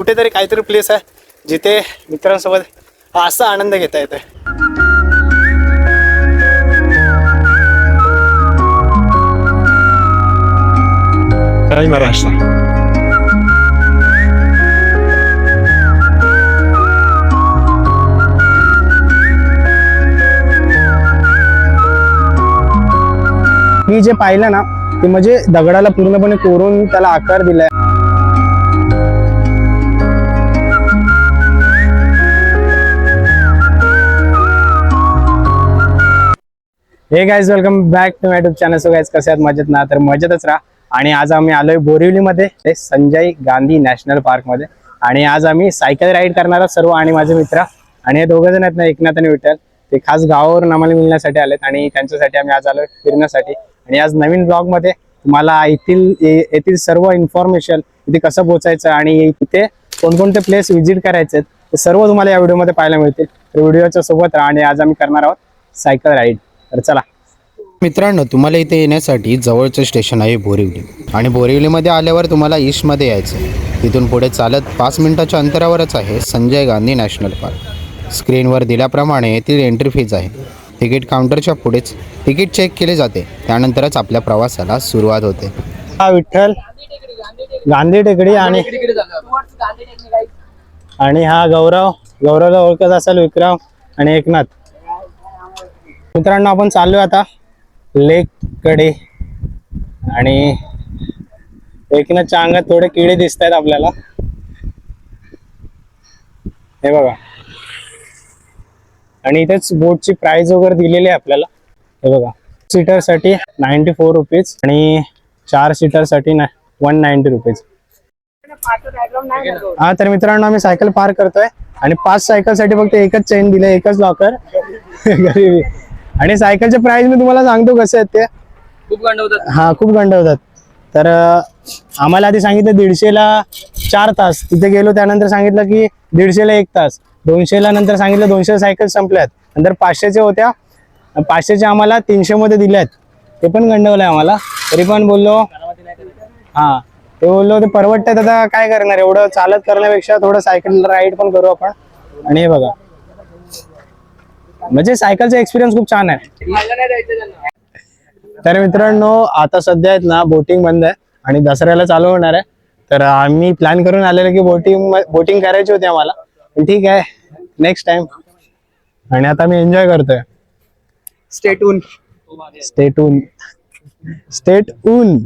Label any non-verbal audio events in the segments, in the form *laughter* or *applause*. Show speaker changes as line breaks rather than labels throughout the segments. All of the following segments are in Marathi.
कुठेतरी काहीतरी प्लेस आहे जिथे मित्रांसोबत असा आनंद घेता येतोय.
महाराष्ट्र.
मी जे पाहिलं ना ते म्हणजे दगडाला पूर्णपणे कोरून त्याला आकार दिलाय. हे guys welcome back to YouTube channel so guys कसे आहेत? मजेत ना? तर मजेतच राहा. आणि आज आम्ही आलोय बोरिवलीमध्ये ते संजय गांधी नॅशनल पार्कमध्ये. आणि आज आम्ही सायकल राईड करणार आहोत सर्व आणि माझे मित्र. आणि हे दोघं जण आहेत ना एकनाथ आणि विठ्ठल. ते खास गावावरून आम्हाला मिळण्यासाठी आलेत आणि त्यांच्यासाठी आम्ही आज आलोय फिरण्यासाठी. आणि आज नवीन ब्लॉगमध्ये तुम्हाला येथील येथील सर्व इन्फॉर्मेशन इथे कसं पोहोचायचं आणि इथे कोणकोणते प्लेस व्हिजिट करायचे आहेत ते सर्व तुम्हाला या व्हिडिओमध्ये पाहायला मिळतील. तर व्हिडिओच्या सोबत राहा आणि आज आम्ही करणार आहोत सायकल राईड तर चला.
मित्रांनो तुम्हाला इथे येण्यासाठी जवळचं स्टेशन आहे बोरिवली. आणि बोरिवलीमध्ये आल्यावर तुम्हाला ईस्टमध्ये यायचं तिथून पुढे चालत पाच मिनिटाच्या अंतरावरच आहे संजय गांधी नॅशनल पार्क. स्क्रीनवर दिल्याप्रमाणे येथील एंट्री फीज आहे. तिकीट काउंटरच्या पुढेच तिकीट चेक केले जाते. त्यानंतरच आपल्या प्रवासाला सुरुवात होते.
हा विठ्ठल. गांधी टेकडी आणि आणि हा गौरव. गौरवला ओळखत असाल विक्रम आणि एकनाथ. मित्रांनो आपण चाललोय आता लेककडे आणि एकनाथच्या अंगात थोडे किडे दिसत आहेत आपल्याला. हे बघा. आणि इथेच बोटची प्राइस वगैरे दिलेली आहे आपल्याला. हे बघा. सीटरसाठी नाईन्टी फोर रुपीज आणि चार सीटरसाठी वन नाईन्टी रुपीज हा तर मित्रांनो आम्ही सायकल पार करतोय. आणि पाच सायकलसाठी फक्त एकच चेन दिले एकच लॉकर *laughs* गरीबी. आणि सायकलचे प्राइस मी तुम्हाला सांगतो कसे आहेत ते.
खूप गंडवतात.
हा खूप गंड होतात तर आम्हाला आधी सांगितलं दीडशेला चार तास. तिथे गेलो त्यानंतर सांगितलं की दीडशेला एक तास. दोनशेला नंतर सांगितलं दोनशे सायकल संपल्यात. नंतर पाचशेच्या होत्या. पाचशेच्या आम्हाला तीनशे मध्ये दिल्यात. ते पण गंडवलंय आम्हाला. तरी पण बोललो हा. ते बोललो ते परवडतात आता काय करणार? एवढं चालत करण्यापेक्षा थोडं सायकल राईड पण करू आपण. आणि हे बघा. म्हणजे सायकलचा एक्सपिरियन्स खूप छान आहे. तर मित्रांनो आता सध्या आहेत ना बोटिंग बंद आहे आणि दसऱ्याला चालू होणार आहे. तर आम्ही प्लॅन करून आलेलो की बोटिंग बोटिंग करायची होती आम्हाला. ठीक आहे नेक्स्ट टाइम आणि आता मी एन्जॉय करतोय.
स्टेटून
स्टेट ऊन स्टेट ऊन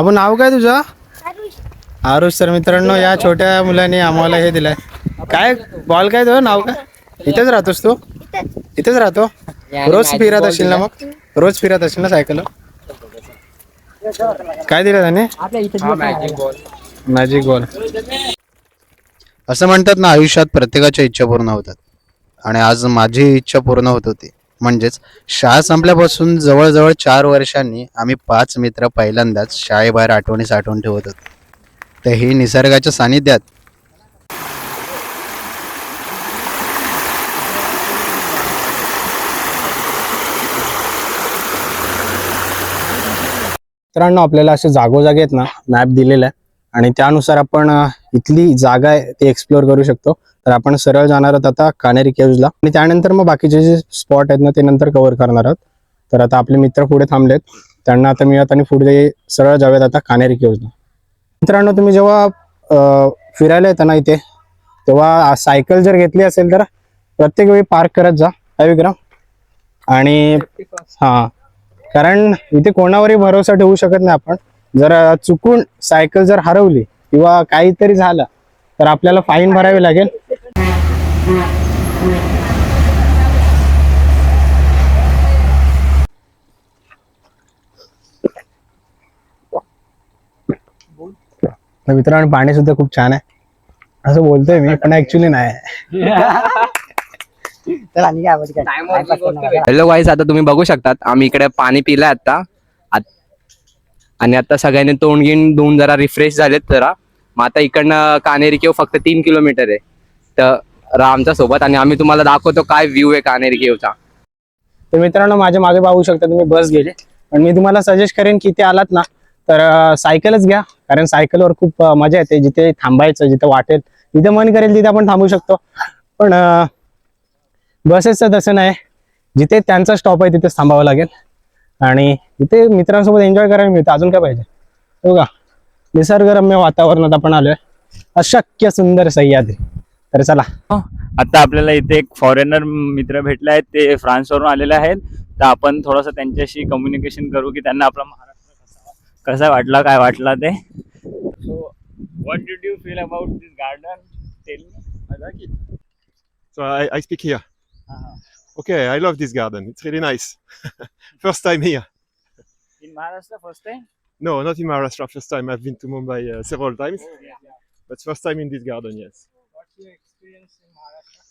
आपण नाव काय तुझं? आरुष. सर मित्रांनो या छोट्या मुलाने आम्हाला हे दिलंय. काय? बॉल काय तुझं नाव काय? इथेच राहतोस तू? इथेच राहतो? रोज फिरत असशील ना मग? रोज फिरत असशील ना सायकल काय दिलं त्याने? मॅजिक बॉल
असं म्हणतात ना आयुष्यात प्रत्येकाच्या इच्छा पूर्ण होतात. आणि आज माझी इच्छा पूर्ण होत होती. म्हणजेच शाळा संपल्यापासून जवळजवळ चार वर्षांनी आम्ही पाच मित्र पहिल्यांदाच शाळेबाहेर आठवणी साठवून ठेवत होतो. तर हे निसर्गाच्या सानिध्यात
मित्रांनो आपल्याला असे जागोजागी आहेत ना मॅप दिलेला आहे. आणि त्यानुसार आपण इथली जागा आहे ती एक्सप्लोअर करू शकतो. तर आपण सरळ जाणार आहोत आता कानेरी केव्जला. आणि त्यानंतर मग बाकीचे जे स्पॉट आहेत ना ते नंतर कव्हर करणार आहोत. तर आता आपले मित्र पुढे थांबलेत. त्यांना आता मिळत आणि पुढे सरळ जाऊयात आता कानेरी केव्जला. मित्रांनो तुम्ही जेव्हा फिरायला येता ना इथे तेव्हा सायकल जर घेतली असेल तर प्रत्येक वेळी पार्क करत जा. काय विक्रम? आणि हा. कारण इथे कोणावरही भरोसा ठेवू शकत नाही आपण. जर अ, चुकून सायकल जर हरवली किंवा काहीतरी झालं तर आपल्याला फाईन भरावी लागेल. तर मित्रांनो पाणी सुद्धा खूप छान आहे. असं बोलतोय मी पण ऍक्च्युली नाही. *laughs*
हॅलो वाईस आता तुम्ही बघू शकतात आम्ही इकडे पाणी पिलंय आता आत- आणि आता सगळ्यांनी तोंड घेऊन धुवून जरा रिफ्रेश झालेत जरा. मग आता इकडनं कानेरी केव फक्त तीन किलोमीटर आहे. तर आमच्यासोबत आणि आम्ही तुम्हाला दाखवतो काय व्ह्यू आहे कानेरी केवचा.
तर मित्रांनो माझ्या मागे पाहू शकता तुम्ही बस गेले. पण मी तुम्हाला सजेस्ट करेन की इथे आलात ना तर सायकलच घ्या. कारण सायकलवर खूप मजा येते. जिथे थांबायचं जिथे वाटेल जिथे मन करेल तिथे आपण थांबू शकतो. पण बसेसचं तसं नाही. जिथे त्यांचा स्टॉप आहे तिथेच थांबावं लागेल. आणि इथे मित्रांसोबत एन्जॉय करायला मिळतं. अजून काय पाहिजे? हो का निसर्गरम्य वातावरणात आपण आलोय. अशक्य सुंदर सह्याद्री. तर चला.
आता आपल्याला इथे एक फॉरेनर मित्र भेटले आहेत. ते फ्रान्सवरून आलेले आहेत. तर आपण थोडंसं त्यांच्याशी कम्युनिकेशन करू की त्यांना आपला महाराष्ट्र कसा कसा वाटला काय वाटला ते. So what did you feel about this garden tell
it. So I, I speak here. Okay, I love this garden. It's really nice. *laughs* first time here.
In Maharashtra, first time?
No, not in Maharashtra, first time. I've been to Mumbai uh, several times. Oh, yeah. But first time in this garden, yes. What's your experience in Maharashtra?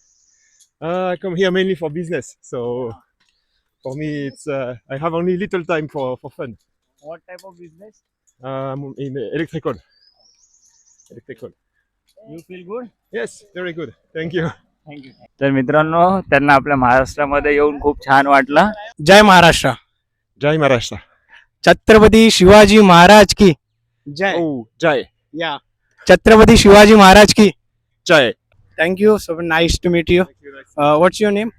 Uh, I come here mainly for business. So for me, it's uh, I have only little time for, for fun.
What type of business?
Um, in electrical. Electrical.
You feel good?
Yes, very good. Thank you.
Thank you तर मित्रांनो त्यांना आपल्या महाराष्ट्रामध्ये येऊन खूप छान वाटलं
जय महाराष्ट्र
Jai Maharashtra.
छत्रपती शिवाजी महाराज की जय
Oh, Jai.
या छत्रपती शिवाजी महाराज की
Jai.
Thank you so nice to meet you. What's your name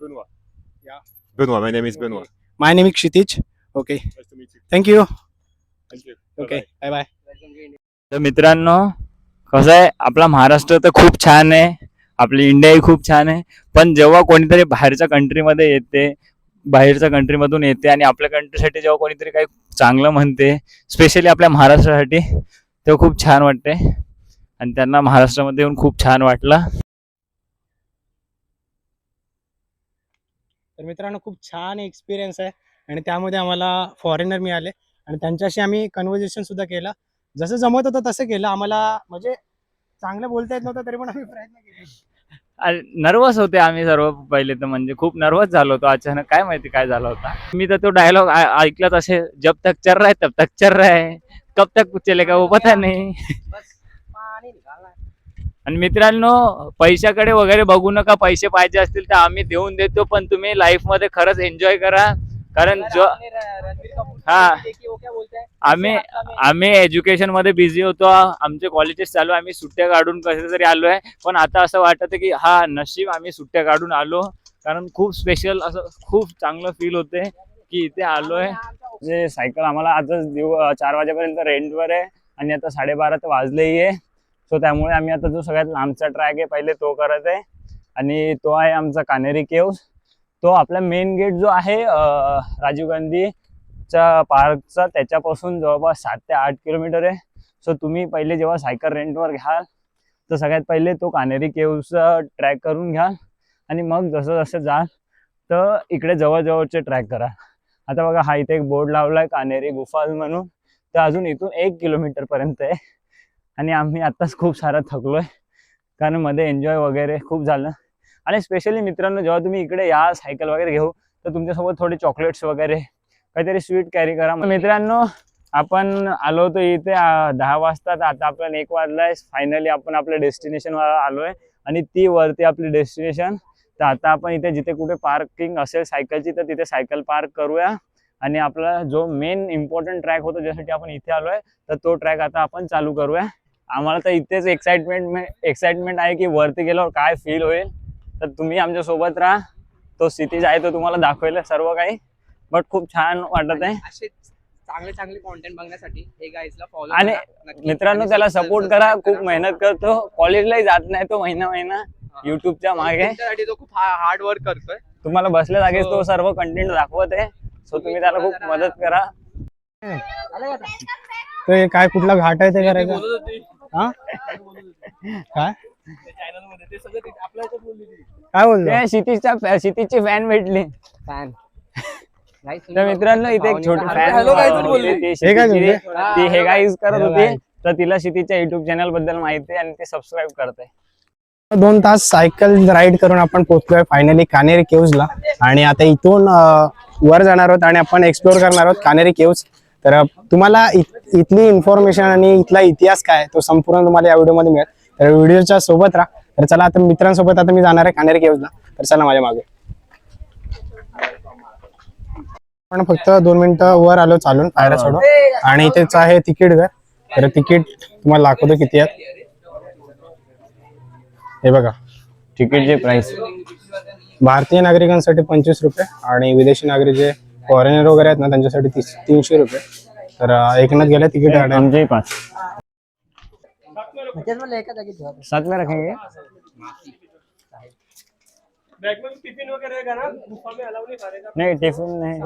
Benoit.
Yeah.
Benoit. My name is Benoit.
My name is Kshitij okay
Nice to meet you.
Thank you
Thank you.
Okay. Bye bye
तर मित्रांनो कसं आहे आपला महाराष्ट्र तर खूप छान आहे आपली इंडियाही खूप छान आहे. पण जेव्हा कोणीतरी बाहेरच्या कंट्रीमध्ये येते बाहेरच्या कंट्रीमधून येते आणि आपल्या कंट्रीसाठी जेव्हा कोणीतरी काही चांगलं म्हणते स्पेशली आपल्या महाराष्ट्रासाठी तेव्हा खूप छान वाटते. आणि त्यांना महाराष्ट्रामध्ये येऊन खूप छान वाटलं.
तर मित्रांनो खूप छान एक्सपिरियन्स आहे. आणि त्यामध्ये आम्हाला फॉरेनर मिळाले. आणि त्यांच्याशी आम्ही कन्व्हर्जेशन सुद्धा केलं. जसं जमत होतं तसं केलं. आम्हाला म्हणजे चांगलं बोलता येत नव्हतं तरी पण आम्ही प्रयत्न केले.
नर्वस होते आम्ही सर्व पहिले तर म्हणजे खूप नर्वस झालो होतो. अचानक काय माहिती काय झालं होता. मी तर तो डायलॉग ऐकलाच असे जब तक चल रहा है तब तक चल रहा है. कब तक चलेगा वो पता नहीं. आणि मित्रांनो पैशाकडे वगैरे बघू नका. पैसे पाहिजे असतील तर आम्ही देऊन देतो पण तुम्ही लाईफमध्ये खरंच एन्जॉय करा. कारण जो हा. आम्ही आम्ही एज्युकेशनमध्ये बिझी होतो. आमचे कॉलेजेस चालू आहे, आम्ही सुट्ट्या काढून कसे तरी आलोय पण आता असं वाटतं की हा नशीब आम्ही सुट्ट्या काढून आलो. कारण खूप स्पेशल असं खूप चांगलं फील होते की इथे आलोय म्हणजे सायकल आम्हाला आजच दिव चार वाजेपर्यंत रेंटवर आहे. आणि आता साडेबारा तर वाजलेही आहे. सो त्यामुळे आम्ही आता जो सगळ्यात लांबचा ट्रॅक आहे पहिले तो करत आहे. आणि तो आहे आमचा कानेरी केव्स. तो आपला मेन गेट जो आहे राजीव गांधीचा पार्कचा त्याच्यापासून जवळपास सात ते आठ किलोमीटर आहे. सो तुम्ही पहिले जेव्हा सायकल रेंटवर घ्याल तर सगळ्यात पहिले तो कानेरी केवचा ट्रॅक करून घ्याल आणि मग जसं जसं जाल तर इकडे जवळजवळचे ट्रॅक करा. आता बघा हा इथे एक बोर्ड लावला आहे कानेरी गुफाज म्हणून. तर अजून इथून एक किलोमीटर पर्यंत आहे. आणि आम्ही आत्ताच खूप सारा थकलोय कारण मध्ये एन्जॉय वगैरे खूप झालं. आणि स्पेशली मित्रांनो जेव्हा तुम्ही इकडे या सायकल वगैरे घेऊ तर तुमच्यासोबत थोडे चॉकलेट्स वगैरे काहीतरी स्वीट कॅरी. करा मित्रांनो आपण आलो होतो इथे दहा वाजता. तर आता आपण एक वाजलाय. फायनली आपण आपल्या डेस्टिनेशनवर आलोय. आणि ती वरती आपली डेस्टिनेशन तर आता आपण इथे जिथे कुठे पार्किंग असेल सायकलची तर तिथे सायकल पार्क करूया. आणि आपला जो मेन इम्पॉर्टंट ट्रॅक होता ज्यासाठी आपण इथे आलोय तर तो ट्रॅक आता आपण चालू करूया. आम्हाला तर इथेच एक्साइटमेंट एक्साइटमेंट आहे की वरती गेल्यावर काय फील होईल. तर तुम्ही आमच्यासोबत राहा. तो सिटीज आहे तो तुम्हाला दाखवेल सर्व काही. बट खूप छान वाटत आहे.
असे चांगले चांगले कॉन्टेंट बघण्यासाठी हे गाईजला फॉलो
आणि मित्रांनो त्याला सपोर्ट करा खूप मेहनत करतो. कॉलेजलाही जात नाही तो महिना महिना. युट्यूबच्या मागे.
तो खूप हार्ड वर्क करतोय.
तुम्हाला बसल्या जागेच तो सर्व कंटेंट दाखवत आहे. सो तुम्ही त्याला खूप मदत करा.
काय कुठला घाट आहे ते करायचं? हा काय काय
क्षितिजच्या क्षितिजची फॅन भेटली.
फॅन
तर मित्रांनो इथे एक छोटी फॅन
Hello guys बोलली.
हे काय बोलले?
ती हे गाईज करत
Hello
होती.
guys.
तर तिला तिच्या युट्यूब चॅनलबद्दल माहिती आहे आणि ती सबस्क्राईब करते.
दोन तास सायकल राईड करून आपण पोहोचलोय फायनली कानेरी केव्जला. आणि आता इथून अं, वर जाणार आहोत आणि आपण एक्सप्लोर करणार आहोत कानेरी केव्ज. तर अं, तुम्हाला इत- इथली इन्फॉर्मेशन आणि इथला इतिहास काय तो संपूर्ण तुम्हाला या व्हिडिओमध्ये मिळेल. तर व्हिडिओच्या सोबत राहा. तर चला आता मित्रांसोबत आता मी जाणार आहे कानेरी केव्जला तर चला माझ्या मागे. आपण फक्त दोन मिनिटं वर आलो चालून पायऱ्या सोडून. आणि इथेच आहे तिकीट घर. तर तिकीट तुम्हाला दाखवतो किती आहे हे बघा.
तिकीटची प्राइस
भारतीय नागरिकांसाठी पंचवीस रुपये आणि विदेशी नागरिक जे फॉरेनर वगैरे आहेत ना त्यांच्यासाठी तीस तीनशे रुपये. तर एकनाथ गेल्या तिकीट.
आमचे पाच. साथ में रखेंगे नहीं टिफिन नहीं.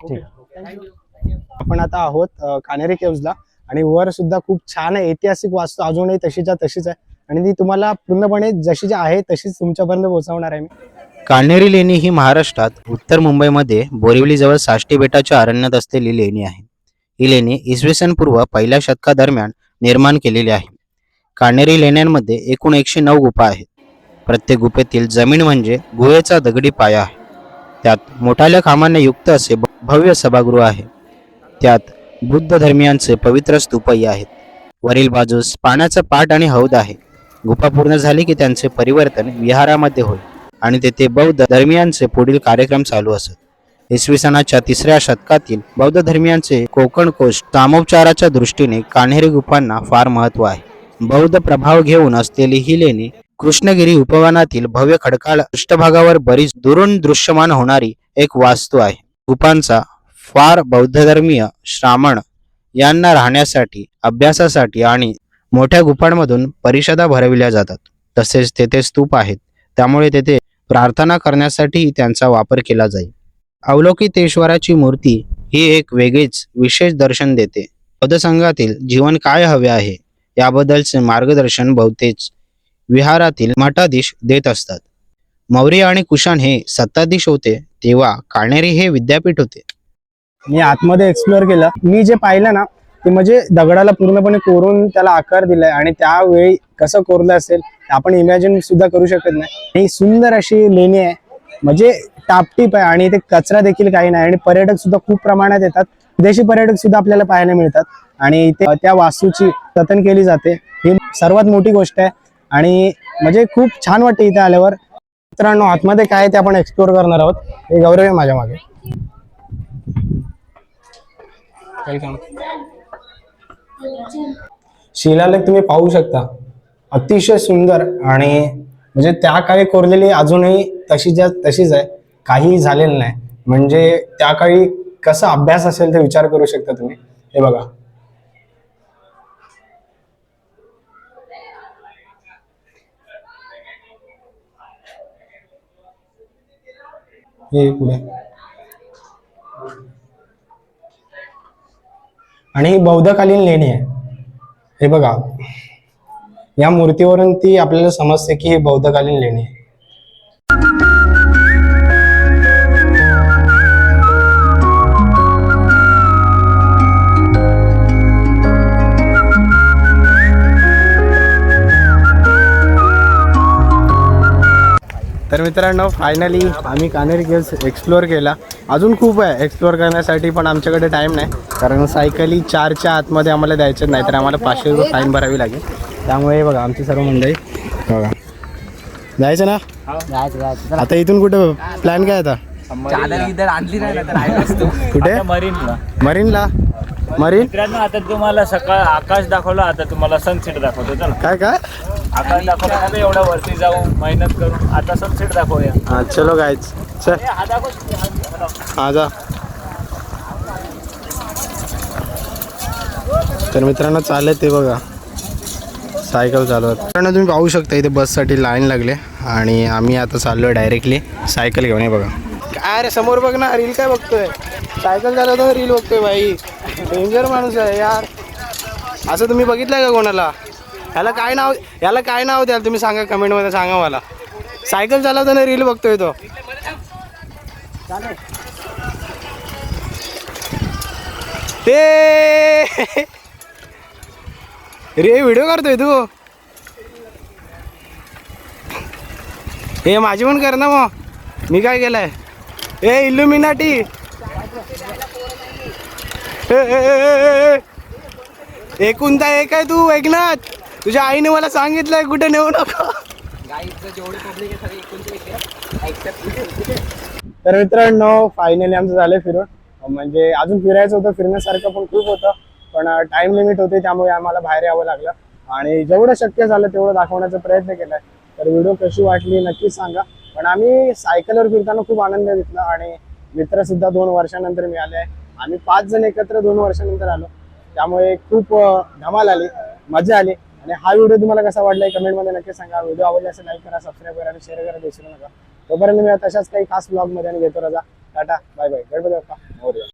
कुछ नहीं.
आपण आता आहोत अं, कानेरी केव्जला आणि वर सुद्धा खूप छान आहे ऐतिहासिक वास्तू अजूनही तशीच्या तशीच आहे. आणि ती तुम्हाला पूर्णपणे जशी जी आहे तशीच तुमच्यापर्यंत पोहोचवणार आहे मी.
कान्हेरी लेणी ही महाराष्ट्रात उत्तर मुंबईमध्ये बोरिवलीजवळ साष्टी बेटाच्या अरण्यात असलेली लेणी आहे. ही लेणी इसवी सन पूर्व पहिल्या शतकादरम्यान निर्माण केलेली आहे. कान्हेरी लेण्यांमध्ये एकूण एकशे नऊ गुफा आहेत. प्रत्येक गुफेतील जमीन म्हणजे गुहेचा दगडी पाया आहे. त्यात मोठाल्या खामाने युक्त असे भव्य सभागृह आहे. त्यात बुद्ध धर्मियांचे पवित्र स्तूपही आहेत. वरील बाजूस पाण्याचा पाट आणि हौद आहे. गुफा पूर्ण झाली की त्यांचे परिवर्तन विहारामध्ये होईल. आणि तेथे बौद्ध धर्मियांचे पुढील कार्यक्रम चालू असत. इसवी सनाच्या तिसऱ्या शतकातील बौद्ध धर्मियांचे कोकण कोश सामोपचाराच्या दृष्टीने कान्हेरी गुफांना फार महत्त्व आहे. बौद्ध प्रभाव घेऊन असलेली ही लेणी कृष्णगिरी उपवनातील भव्य खडकाळ पृष्ठभागावर बरीच दुरून दृश्यमान होणारी एक वास्तू आहे. गुफांचा फार बौद्ध धर्मीय श्रामण यांना राहण्यासाठी अभ्यासासाठी आणि मोठ्या गुफांमधून परिषदा भरविल्या जातात. तसेच तेथे स्तूप आहेत. त्यामुळे तेथे प्रार्थना करण्यासाठी त्यांचा वापर केला जाईल अवलोकितेश्वराची मूर्ती ही एक वेगळीच विशेष दर्शन देते. पदसंघातील जीवन काय हवे आहे याबद्दलचे मार्गदर्शन बहुतेक विहारातील मठाधीश देत असतात. मौर्य आणि कुशाण हे सत्ताधीश होते तेव्हा काणेरी हे विद्यापीठ होते.
मी आतमध्ये एक्सप्लोअर केलं. मी जे पाहिलं ना की म्हणजे दगडाला पूर्णपणे कोरून त्याला आकार दिलाय आणि त्यावेळी कसं कोरलं असेल आपण इमॅजिन सुद्धा करू शकत नाही. ही सुंदर अशी लेणी आहे. म्हणजे टापटीप आहे आणि इथे कचरा देखील काही नाही आणि पर्यटक सुद्धा खूप प्रमाणात येतात. विदेशी पर्यटक सुद्धा आपल्याला पाहायला मिळतात. आणि इथे त्या वास्तूची जतन केली जाते. ही सर्वात मोठी गोष्ट आहे. आणि म्हणजे खूप छान वाटते इथे आल्यावर. मित्रांनो आतमध्ये काय ते आपण एक्सप्लोर करणार आहोत. हे गौरव आहे माझ्या मागे वेलकम शिलालेख तुम्ही पाहू शकता. अतिशय सुंदर आणि म्हणजे त्या काळी कोरलेली अजूनही तशीच तशीच आहे. काही झालेलं नाही. म्हणजे त्या काळी कसा अभ्यास असेल ते विचार करू शकता तुम्ही. हे बघा. हे पुढे. आणि ही बौद्धकालीन लेणी आहे. हे बघा. या मूर्तीवरून ती आपल्याला समजते की ही बौद्धकालीन लेणी आहे. तर मित्रांनो फायनली आम्ही कानेरी केव्स एक्सप्लोअर केला. अजून खूप आहे. एक्सप्लोअर करण्यासाठी पण आमच्याकडे टाईम नाही. कारण सायकली चारच्या आतमध्ये आम्हाला द्यायचं नाही तर आम्हाला पाचशे रुपये फाईन भरावी लागेल. त्यामुळे बघा आमची सर्व मंडळी. बघा. जायचं ना? आता इथून कुठं प्लॅन काय आता? कुठे?
मरीनला.
मरीनला? मरीन?
मित्रांनो आता तुम्हाला सकाळ आकाश दाखवलं आता तुम्हाला सनसेट दाखवतो. चला.
काय काय?
आकाश दाखवलं आता एवढा वरती जाऊ मेहनत करू. आता सनसेट दाखवूया.
हा चलो गायच चल.
हा
जा तर मित्रांनो चालत ते बघा. सायकल चालवत मित्रांनो तुम्ही पाहू शकता इथे बससाठी लाईन लागले आणि आम्ही आता चाललो डायरेक्टली सायकल घेऊन. ये बघा. काय रे समोर बघ ना रील काय बघतोय? सायकल चालवताना रील बघतोय भाई. डेंजर माणूस आहे यार. असं तुम्ही बघितलं का कोणाला? ह्याला काय नाव ह्याला काय नाव द्याल? तुम्ही सांगा कमेंटमध्ये सांगा मला. सायकल चालवताना रील बघतोय तो. ए रे व्हिडिओ करतोय तू. हे माझी पण कर ना मग. मी काय केलंय? ए इल्युमिनाटी ए, ए, ए, ए, ए. एकुलता एक आहे तू? एकनाथ तुझ्या आईने मला सांगितलंय कुठे नेऊ नका. तर मित्रांनो फायनली आमचं झालं फिरून. म्हणजे अजून फिरायचं होतं फिरण्यासारखं पण खूप होतं. पण टाइम लिमिट होते त्यामुळे आम्हाला बाहेर यावं लागलं. आणि जेवढं शक्य झालं तेवढं दाखवण्याचा प्रयत्न केलाय. तर व्हिडिओ कशी वाटली नक्कीच सांगा. पण आम्ही सायकलवर फिरताना खूप आनंद घेतला आणि मित्र सुद्धा दोन वर्षानंतर मिळाले आहे. आम्ही पाच जण एकत्र दोन वर्षानंतर आलो. त्यामुळे खूप धमाल आली मजा आली. आणि हा व्हिडिओ तुम्हाला कसा वाटला कमेंटमध्ये नक्की सांगा. व्हिडिओ आवडला असेल लाईक करा सबस्क्राईब करा आणि शेअर करा विसरू नका. तोपर्यंत मी तशाच काही खास ब्लॉगमध्ये आणि घेतो राजा. Tata bye bye Ganpati Bappa. Morya.